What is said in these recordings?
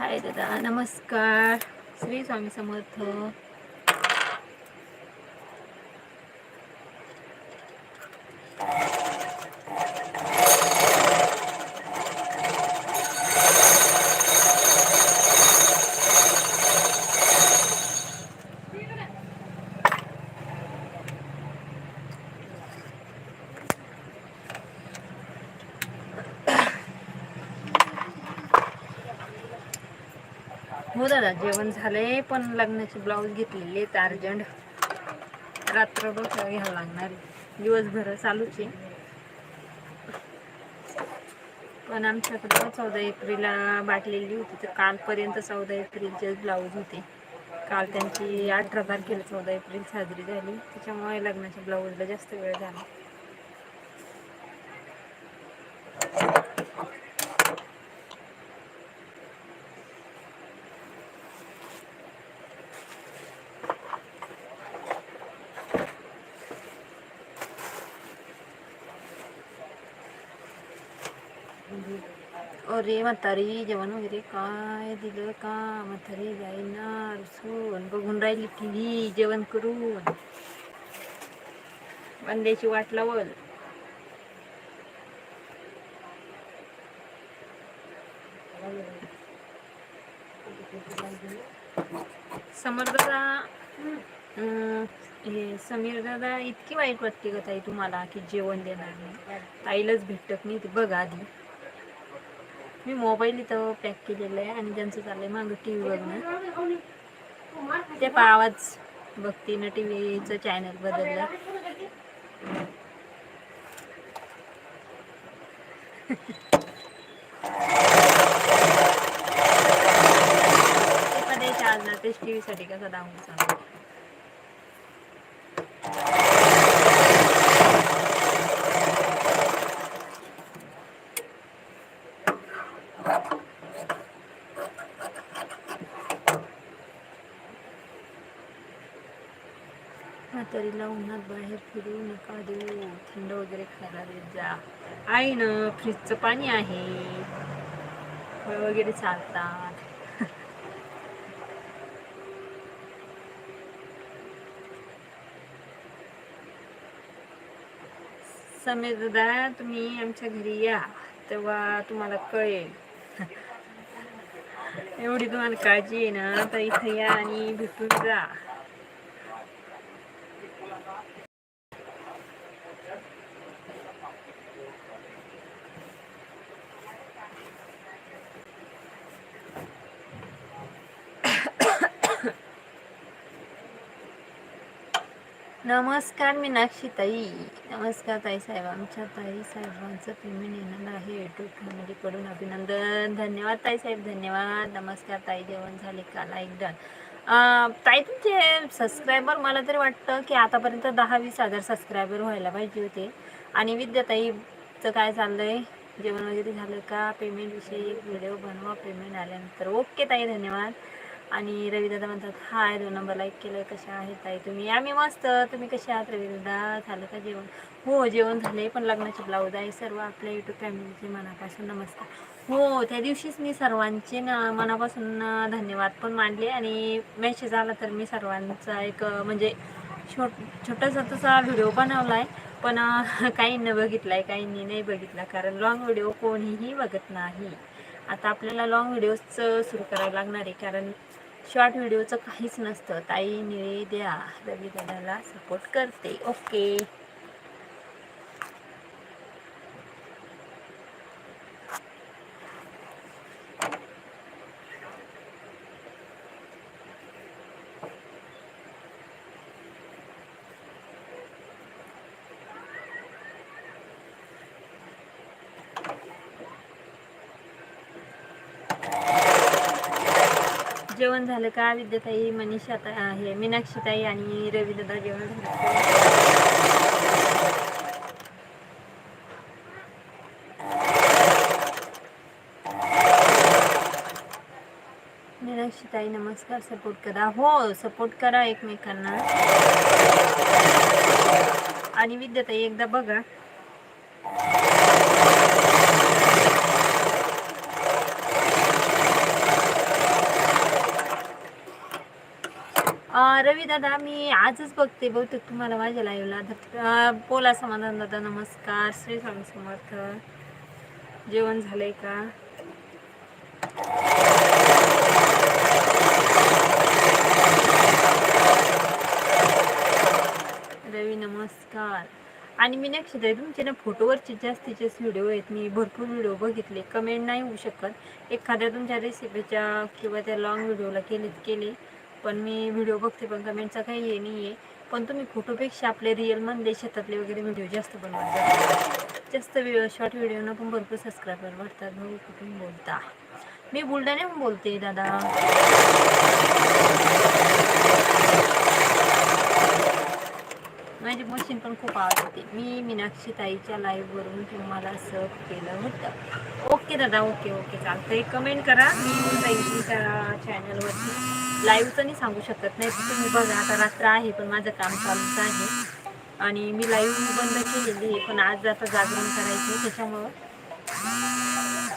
हाय दादा नमस्कार. श्री स्वामी समर्थ. हो दादा जेवण झालंय पण लग्नाचे ब्लाऊज घेतलेले आहेत अर्जंट. रात्रभर घ्यावं लागणार दिवसभर चालूच आहे. पण आमच्याकडे चौदा एप्रिलला बाटलेली होती तर कालपर्यंत चौदा एप्रिलचे ब्लाऊज होते. काल त्यांची अठरा तारखेला चौदा एप्रिल साजरी झाली त्याच्यामुळे लग्नाच्या ब्लाऊजला जास्त वेळ झाला. अरे म्हातारी जेवण वगैरे काय दिलं? का म्हातारी जाईना रुसून बघून राहिली टी जेवण करून. बंद्याची वाट लावल. समर दादा अं, हे समीर दादा इतकी वाईट वाटते का ताई तुम्हाला की जेवण देणार. नाही ताईलाच भेटत नाही ते बघा आधी. मी मोबाईल इथं पॅक केलेला आहे आणि ज्यांचं चाललंय मागं टी व्ही बघणं ते पावाच बघते ना टी व्हीचं चॅनल बदललं. ते पण चार्ज तेच टी व्हीसाठी कसा दाखवून सांगतो म्हातारीला उन्हात बाहेर फिरू नका देऊ. थंड वगैरे खायला देत जा. आहे ना फ्रीजचं पाणी आहे. फळ वगैरे चालतात. समीर दादा तुम्ही आमच्या घरी या. तेव्हा तुम्हाला कळेल. एवढी तुम्हाला काळजी आहे ना तर इथं या आणि भेटून जा. नमस्कार मीनाक्षी ताई नमस्कार ताई साहेब आमच्या ताई साहेबांचं पेमेंट येणार आहे युट्यूब फॅमिलीकडून अभिनंदन. धन्यवाद ताई साहेब धन्यवाद. नमस्कार ताई. जेवण झाले का? लाईक डन ताई तुमचे सबस्क्रायबर मला तरी वाटतं की आतापर्यंत दहा वीस हजार सबस्क्रायबर व्हायला पाहिजे होते. आणि विद्याताईचं काय चाललं आहे जेवण वगैरे झालं का? पेमेंटविषयी एक व्हिडिओ बनवा. पेमेंट आल्यानंतर. ओके ताई. धन्यवाद. आणि रविदादा म्हणतात हाय दोन नंबर लाईक केलं कशा आहेत ताई तुम्ही? आम्ही मस्त. तुम्ही कशा आहात रविदादा झालं का जेवण? हो जेवण झाले पण लग्नाचे ब्लाऊज आहे. सर्व आपल्या युट्यूब फॅमिलीचे मनापासून नमस्कार. हो त्या दिवशीच मी सर्वांचे ना मनापासून धन्यवाद पण मानले आणि मेसेज आला तर मी सर्वांचा एक म्हणजे छोट छोटासा तसा व्हिडिओ बनवला आहे पण अं, काहींनी बघितला आहे काहींनी नाही बघितला कारण लॉंग व्हिडिओ कोणीही बघत नाही. आता आपल्याला लॉंग व्हिडिओच सुरू करावं लागणार आहे कारण शॉर्ट व्हिडिओचं काहीच नसतं. ताई निळे द्या. रवी दादाला सपोर्ट करते. ओके जेवण झालं का? विद्याताई मनीषा आहे मीनाक्षीताई आणि रवी जेवण झालं. ताई नमस्कार. सपोर्ट करा. हो सपोर्ट करा एकमेकांना. आणि विद्याताई एकदा बघा. रवी दादा मी आजच बघते बहुतेक तुम्हाला माझ्या लाईव्हला बोला समाधान दादा नमस्कार. श्री स्वामी समर्थ. जेवण झालंय का? रवी नमस्कार. आणि मी नक्षत्र आहे तुमचे ना फोटोवरचे जास्तीत जास्त व्हिडिओ आहेत. मी भरपूर व्हिडिओ बघितले. कमेंट नाही होऊ शकत. एखाद्या तुमच्या रेसिपीच्या किंवा त्या लॉंग व्हिडिओला केले केले. पण मी व्हिडिओ बघते पण कमेंटचा काही हे नाही आहे पण तुम्ही फोटोपेक्षा आपले रिअलमधले शेतातले वगैरे व्हिडिओ जास्त बनवतात जास्त व्हिडिओ शॉर्ट व्हिडिओनं पण भरपूर सबस्क्रायबर वाढतात भाऊ कुठून बोलता? मी बुलढाण्याहून बोलते दादा. माझी मशीन पण खूप आवडते मी मीनाक्षी ताईच्या लाईव्हवरून तुम्हाला सर्व केलं होतं. ओके दादा ओके ओके चालतंय. कमेंट करा. मी ताईच्या चॅनलवरती लाईव्हचं नाही सांगू शकत. नाही तुम्ही बघा आता रात्र आहे पण माझं काम चालूच आहे. आणि मी लाईव्ह बंद केलेली आहे पण आज आता जागरण करायचं त्याच्यामुळं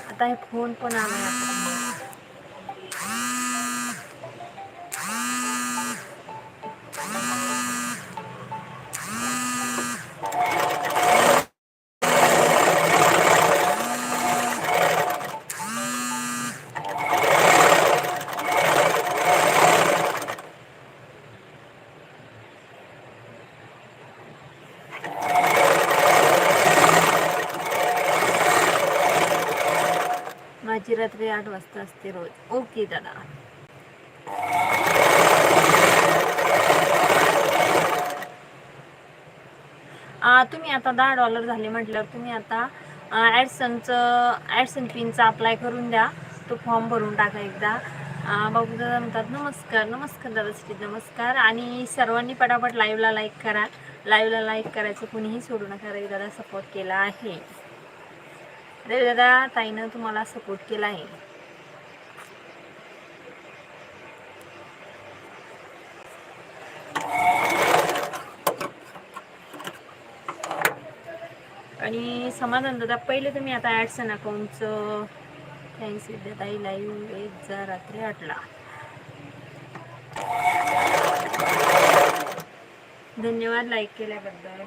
आता हे फोन पण आला आता माझी रात्री आठ वाजता असते रोज ओके दादा तुम्ही आता दहा डॉलर झाले म्हटल्यावर तुम्ही आता ॲडसनचं ॲडसन पिनचा अप्लाय करून द्या. तो फॉर्म भरून टाका एकदा. बाबू दादा म्हणतात नमस्कार नमस्कार दादा श्री नमस्कार. आणि सर्वांनी पटापट लाईव्हला लाईक करा. लाईव्हला लाईक करायचं कुणीही सोडू नका. रवी दादा सपोर्ट केला आहे. रवी दादा ताईनं तुम्हाला सपोर्ट केला आहे. आणि समाधान दादा पहिले तुम्ही आता ॲडसन अकाउंटचं थँक्स विद्याताई लाईव्ह एक जा रात्री आठला. धन्यवाद लाईक केल्याबद्दल.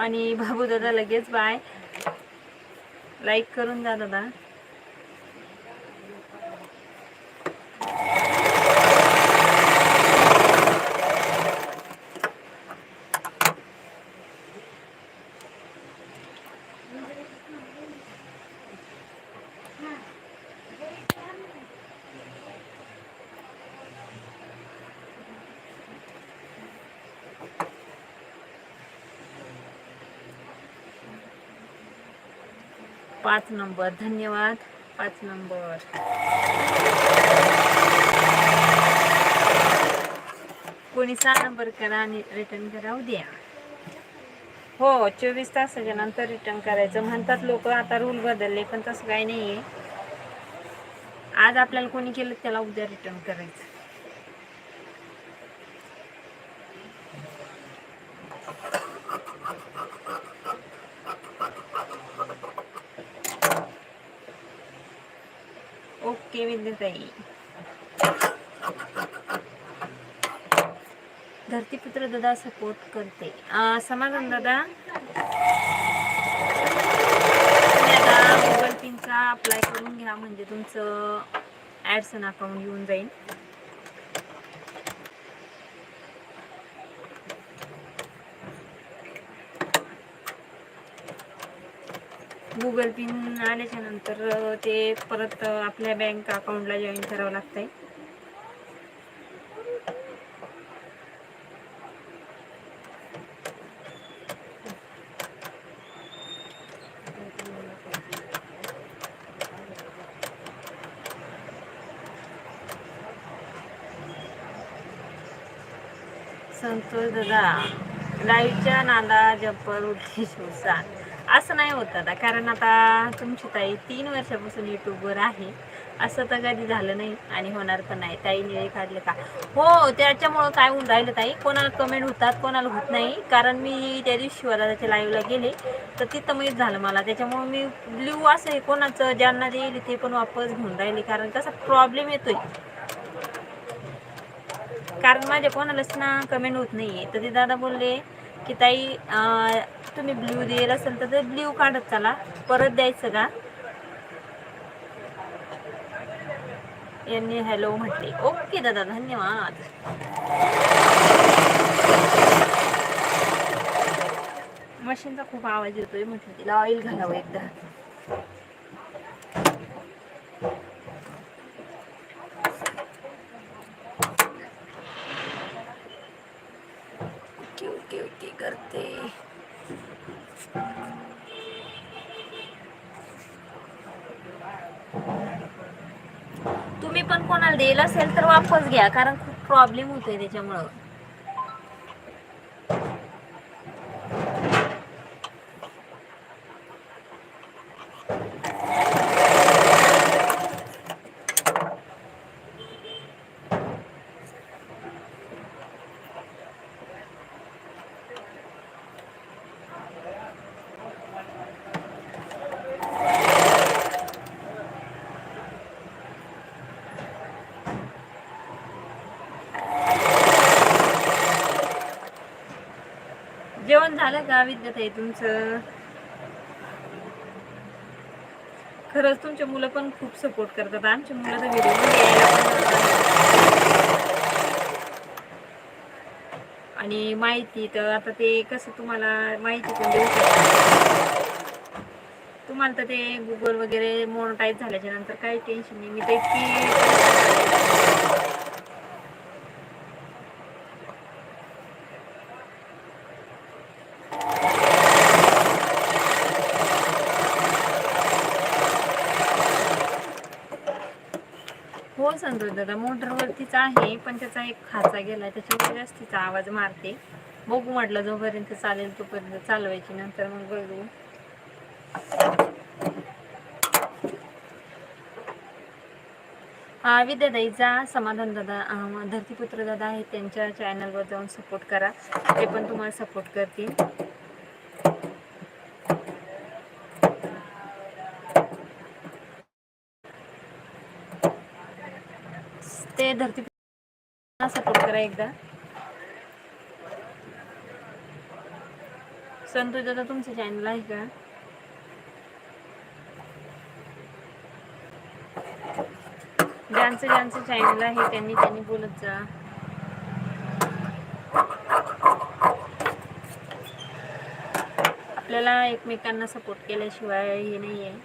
आणि बाबू दादा लगेच बाय. लाईक करून जा दादा. पाच नंबर. धन्यवाद. पाच नंबर. कोणी सहा नंबर करा आणि रिटर्न करा. उद्या हो चोवीस तासाच्या नंतर रिटर्न करायचं. म्हणतात लोक आता रूल बदलले पण तसं काही नाही आहे आज आपल्याला कोणी केलं त्याला उद्या रिटर्न करायचं. ओके विद्याताई धरतीपुत्र दादा सपोर्ट करते. समाधान दादा. तुम्ही गुगल पिनचा अप्लाय करून घ्या म्हणजे तुमचं ॲडसन अकाउंट येऊन जाईल गुगल पिन आल्याच्यानंतर ते परत आपल्या बँक अकाउंटला जॉईन करावं लागतंय. संतोष दादा लाईव्हच्या नादा जप्पर उठी सुसा असं नाही होत दादा. कारण आता तुमची ताई तीन वर्षापासून यूट्यूबवर आहे. असं तर कधी झालं नाही आणि होणार पण नाही. ताई निळे काढलं का? हो त्याच्यामुळं काय होऊन राहिलं ताई? कोणाला कमेंट होतात कोणाला होत नाही. कारण मी त्या दिवशी वराच्या लाईव्हला गेले. तर तिथं माहीत झालं मला. त्याच्यामुळं मी ब्ल्यू असं आहे. कोणाचं ज्यांना देईल ते पण वापस घेऊन राहिले. कारण कसा प्रॉब्लेम येतोय. कारण माझ्या कोणालाच ना कमेंट होत नाही आहे तर ते दादा बोलले की ताई तुम्ही ब्ल्यू दिलेला असेल तर ते ब्ल्यू काढत चला. परत द्यायचं का? यांनी हॅलो म्हटले. ओके दादा धन्यवाद. मशीनचा खूप आवाज येतोय म्हटलं तिला ऑइल घालावं एकदा ओके ओके ओके करते तुम्ही पण कोणाला देईल असेल तर वापस घ्या कारण खूप प्रॉब्लेम होतोय त्याच्यामुळं. जेवण झालं का विद्याताई तुमचं? खरंच तुमचे मुलं पण खूप सपोर्ट करतात. आमची मुलं तर व्हिडिओ आणि माहिती तर आता ते कसं तुम्हाला माहिती पण देऊ शकतात. तुम्हाला तर ते गुगल वगैरे मोनोटाईज झाल्याच्यानंतर काही टेन्शन नाही. मी तर इतकी हो संतोष दादा मोटरवरतीच आहे पण त्याचा एक खाचा गेला त्याच्यामुळे जास्तीचा आवाज मारते. बघू म्हटलं जोपर्यंत चालेल तोपर्यंत चालवायची नंतर मग बघू. हा, विद्याताईचा समाधान दादा धरतीपुत्र दादा आहे त्यांच्या चॅनलवर जाऊन सपोर्ट करा. ते पण तुम्हाला सपोर्ट करतील ते धरती सपोर्ट करा एकदा. संतोष दादा तुमचं चॅनल आहे का? ज्यांचं ज्यांचं चॅनल आहे त्यांनी त्यांनी बोलत जा. आपल्याला एकमेकांना सपोर्ट केल्याशिवाय हे नाही आहे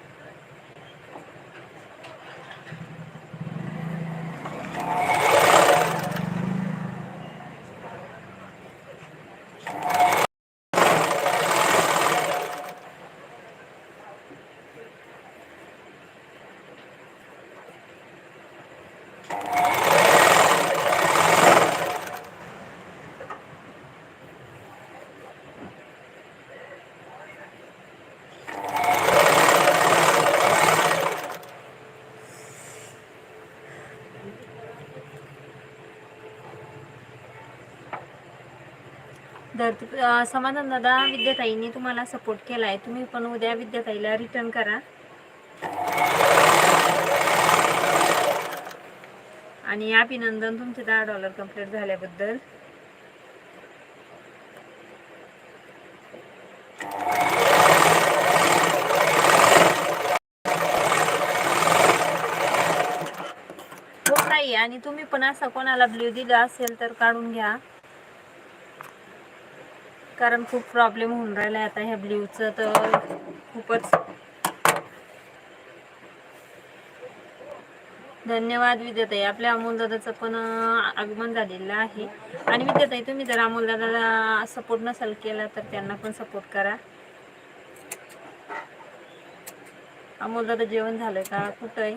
धरती अं, समाधान दादा विद्याताईंनी तुम्हाला सपोर्ट केला आहे तुम्ही पण उद्या विद्याताईला रिटर्न करा. आणि अभिनंदन तुमचे दहा डॉलर कंप्लीट झाल्याबद्दल. हो आणि तुम्ही पण असं कोणाला ब्ल्यू दिला असेल तर काढून घ्या. कारण खूप प्रॉब्लेम होऊन राहिला आहे आता ह्या ब्ल्यूचं तर खूपच. धन्यवाद विद्याताई. आपल्या अमोलदादाचं पण आगमन झालेलं आहे. आणि विद्याताई तुम्ही जर अमोलदादाला सपोर्ट नसेल केला तर त्यांना पण सपोर्ट करा. अमोलदादा जेवण झालं का? कुठं आहे?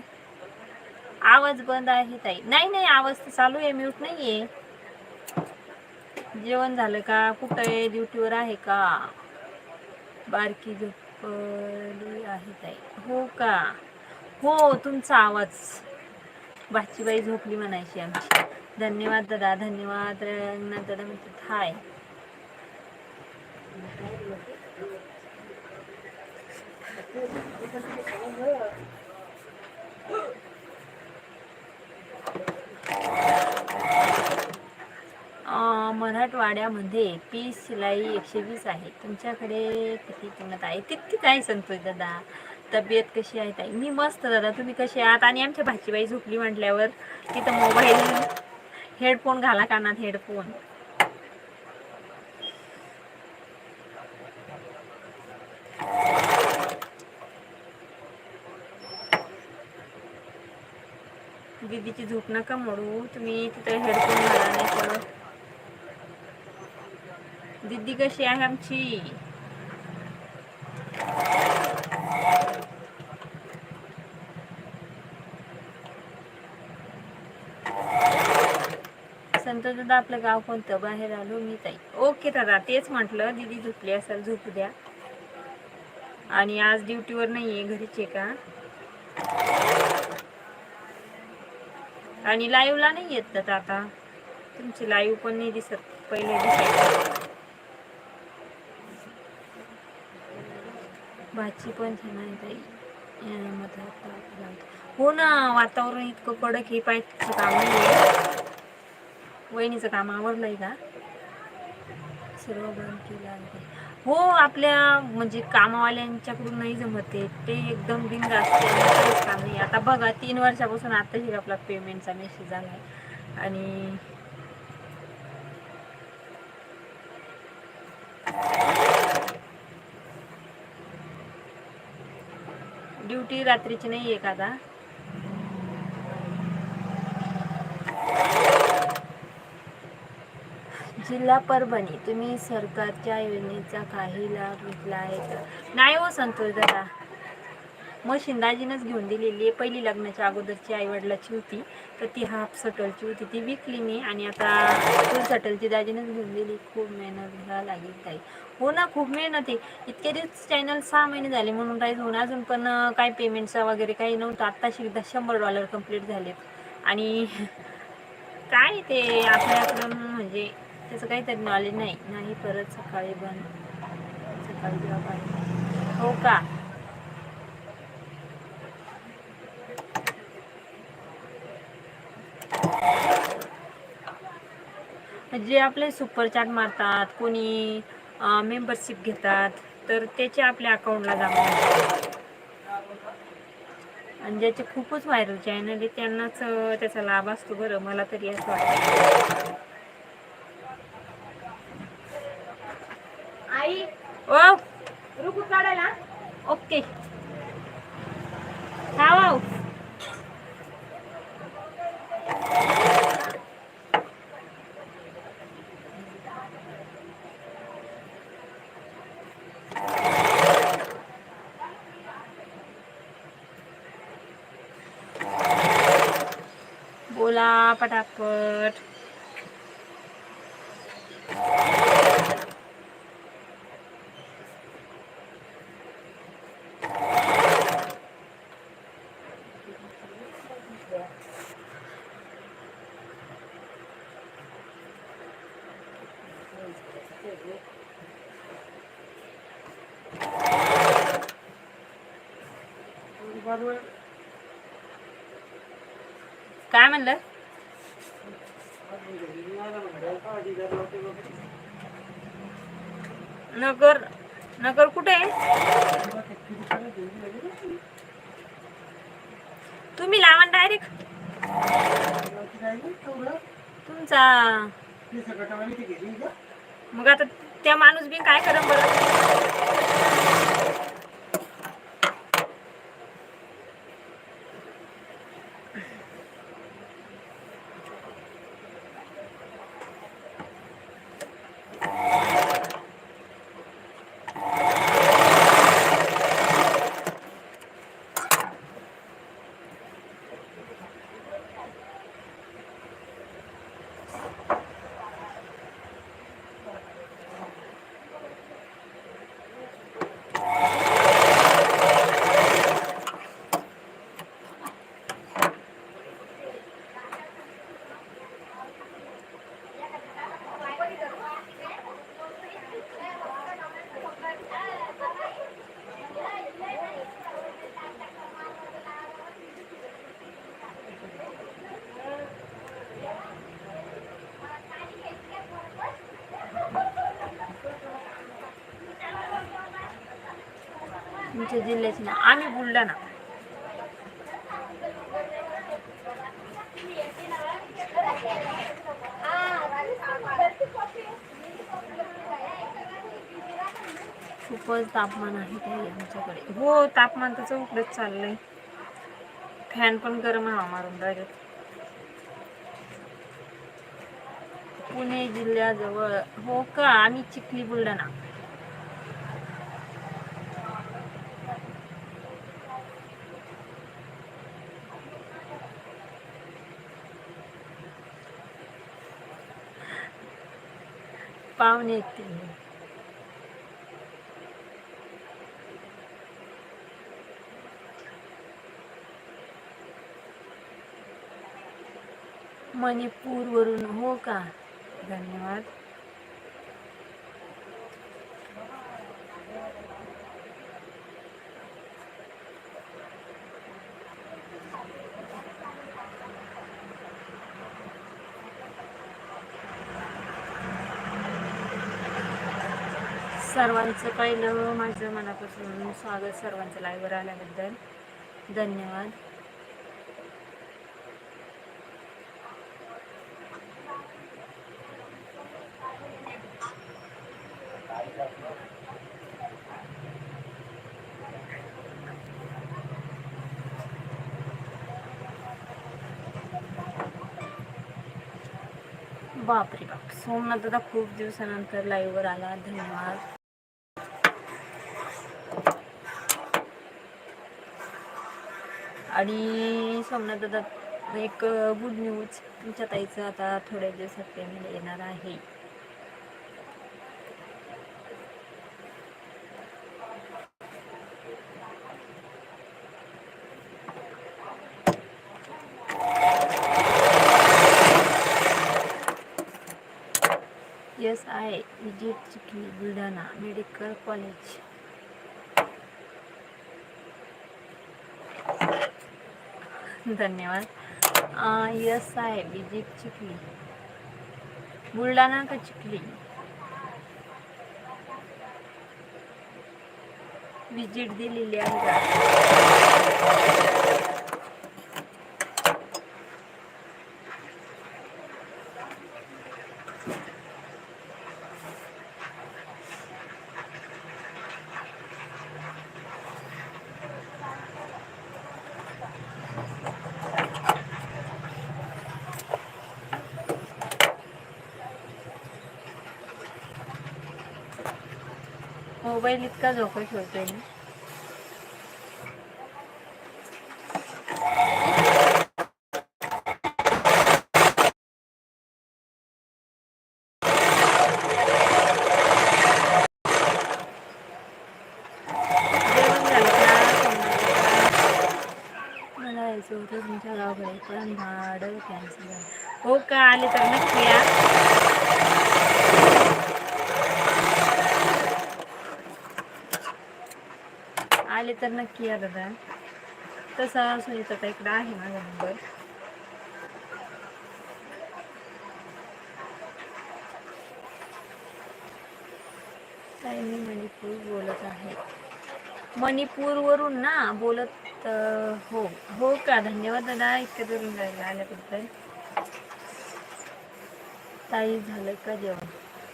आवाज बंद आहे ताई. नाही नाही आवाज तर चालू आहे म्यूट नाही आहे जेवण झालं का? कुठं? आहे ड्युटीवर आहे का? बारकी झोपली आहे ताई. हो का? हो तुमचा आवाज. बाचीबाई झोपली म्हणायची आमची. धन्यवाद दादा धन्यवाद. रंगनाथ दादा म्हणतात हाय. मराठवाड्यामध्ये पीस शिलाई एकशे वीस आहे. तुमच्याकडे किती किंमत आहे? तितकीच आहे संतोष दादा. तब्येत कशी आहे ताई? मी मस्त दादा. तुम्ही कसे आहात? आणि आमच्या भाचीबाई झोपली म्हटल्यावर तिथं मोबाईल हेडफोन घाला कानात हेडफोन. दीदीची झोप नका मोडू. तुम्ही तिथं हेडफोन घाला नाही तर दीदी कशी आहे आमची? संत दादा आपलं गाव कोणतं? बाहेर आलो मी ताई. ओके दादा तेच म्हटलं दीदी झोपली असाल झोपू द्या. आणि आज ड्युटीवर नाहीये घरीच आहे का? आणि लाईव्हला नाही येत दादा आता? तुमची लाईव्ह पण नाही दिसत पहिले दिसायचं. भाजी पण छान आहे ताई. अं, हो ना वातावरण इतकं कडक हे पाहिजे काम नाही वहिनीचं काम आवडलंय का? सर्व बंद केलं हो आपल्या म्हणजे कामवाल्यांच्याकडून नाही जमत आहे. ते एकदम बिंग असते काम नाही. आता बघा तीन वर्षापासून आताही आपला पेमेंटचा मेसेज आला आहे आणि ड्युटी रात्रीची नाही आहे का आता? जिल्हा परभणी तुम्ही सरकारच्या योजनेचा काही लाभ घेतला आहे का? नाही हो संतोष दादा. मशीन शिंदाजीनंच घेऊन दिलेली आहे. पहिली लग्नाच्या अगोदरची आईवडिलाची होती. तर ती हाफ सटलची होती. ती विकली मी आणि आता फुल सटलची दाजीनंच घेऊन दिली. खूप मेहनत घ्या लागेल ताई. हो ना खूप मेहनत आहे. इतके दिवस चॅनल सहा महिने झाले म्हणून राईज होऊन अजून पण काही काय पेमेंटचा वगैरे काही नव्हतं. आत्ताशी एकदा शंभर डॉलर कंप्लीट झालेत. आणि काय ते आपल्याकडून म्हणजे त्याचं काहीतरी नॉलेज नाही. नाही परत सकाळी बंद. सकाळी हो का? जे आपले सुपर चॅट मारतात कोणी मेंबरशिप घेतात तर त्याचे आपल्या अकाउंटला होतात. आणि ज्याचे खूपच व्हायरल चॅनल आहे त्यांनाच त्याचा लाभ असतो बरं मला तरी असं वाटतं. आई ओ रुकू काढायला ओके. हा वाव बोला पटापट काय म्हणलं नगर नगर कुठे? आहे तुम्ही लावा डायरेक्ट तुमचा. मग आता त्या माणूस बी काय करम बरं? आमच्या जिल्ह्याचे ना आम्ही बुलढाणा खूपच तापमान आहे काही आमच्याकडे. हो तापमान तर चौकडच चाललंय. फॅन पण गरम हवा मारून राहिले पुणे जिल्ह्याजवळ हो का आम्ही चिखली बुलढाणा पाहुणे येतील. मणिपूरवरून हो का? धन्यवाद. सर्वांचं पहिलं माझं मनापासून स्वागत सर्वांचं लाईव्हवर आल्याबद्दल. धन्यवाद. बापरे बाप. सोमनाथ दादा खूप दिवसानंतर लाईव्हवर आला. धन्यवाद. आणि सोमनाथ दादा एक गुड न्यूज तुमच्या ताईचं आता थोड्या दिवसात पेमेंट येणार आहे. येस आहे visit Chikhli Buldhana medical college धन्यवाद. यस आहे विजिट चिखली. बुलढाणा का चिखली? विजिट दिलेली आहे. मोबाईल इतका झोका ठेवतोय ना तुमच्या गावाकडे पण भाडं कॅन्सल हो का? आले तर नक्की या. आले तर नक्की या दादा. तसा सुनीता इकडं आहे माझा नंबर काय मी मणिपूर बोलत आहे. मणिपूरवरून ना बोलत हो हो का? धन्यवाद दादा इतकं दुरून जायला आल्याबद्दल. ताई झालं का जेवण?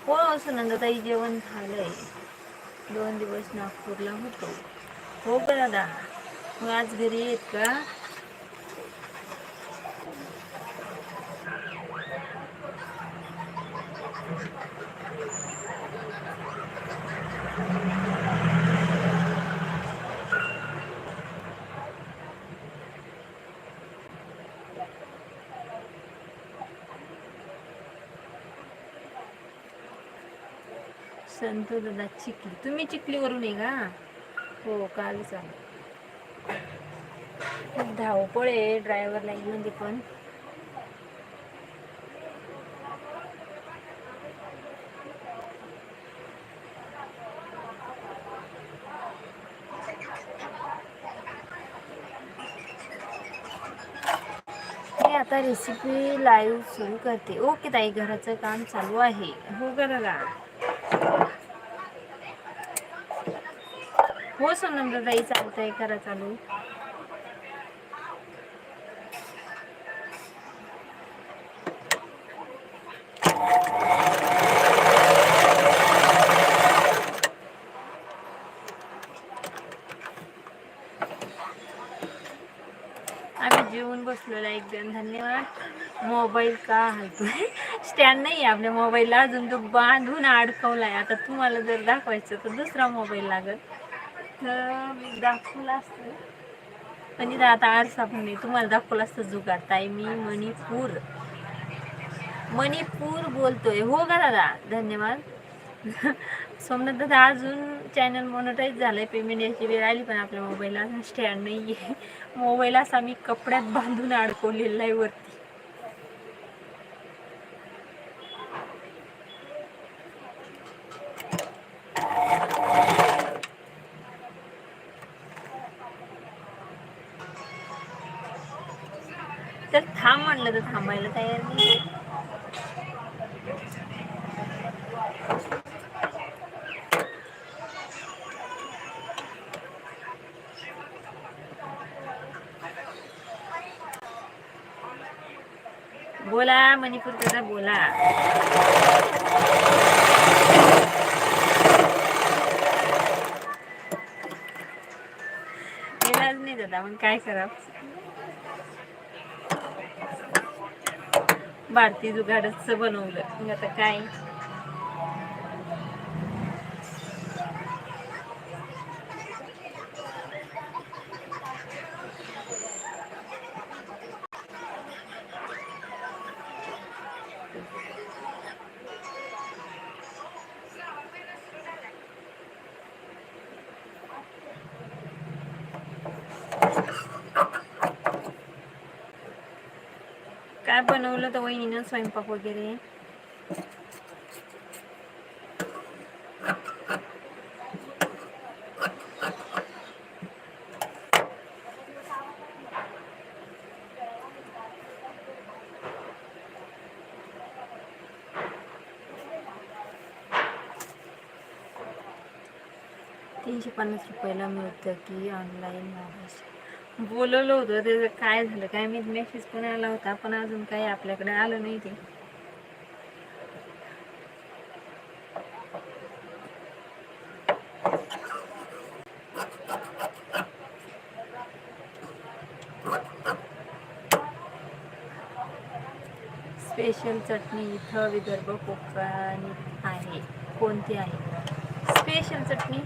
हो सुनंदाताई जेवण झालंय. दोन दिवस नागपूरला होतो. हो का दादा. मग आज घरी येत का? संतू दादा चिखली तुम्ही चिखलीवरून आहे का? हो काल आहे. खूप धावपळ आहे ड्रायव्हर लाईनमध्ये पण. आता रेसिपी लाईव्ह सुरू करते. ओके ताई घराचं काम चालू आहे. हो का हो सोनमदाई चालतंय करा चालू. आम्ही जेवून बसलेलो धन्यवाद. मोबाईल का हलतोय? स्टँड नाही आहे आपल्या मोबाईलला अजून तो बांधून अडकवलाय. आता तुम्हाला जर दाखवायचं तर दुसरा मोबाईल लागत तर मी दाखवलं असतं. म्हणजे पण इथं आता आरसा पण नाही तुम्हाला दाखवलं असतं जुगार. ताई मी मणिपूर. मणिपूर बोलतोय. हो का दादा? धन्यवाद. सोमनाथ दादा अजून चॅनल मॉनिटाईज झालंय. पेमेंट याची वेळ आली पण आपल्या मोबाईलला अजून स्टँड नाही आहे मोबाईल असा मी कपड्यात बांधून अडकवलेला आहे वरती. बोला मणिपूर दादा बोला. गेलाच नाही दादा मग काय करा वाढती जुगाडच बनवलं. आता काय काय बनवलं तर वहिनीनं स्वयंपाक वगैरे तीनशे पन्नास रुपयाला मिळतं की ऑनलाईन मागायचं बोलवलं होतं त्याचं काय झालं काय मी मेसेज पण आला होता पण अजून काही आपल्याकडे आलं नाही ते. स्पेशल चटणी इथं विदर्भ कोकण आहे. कोणती आहे? स्पेशल चटणी?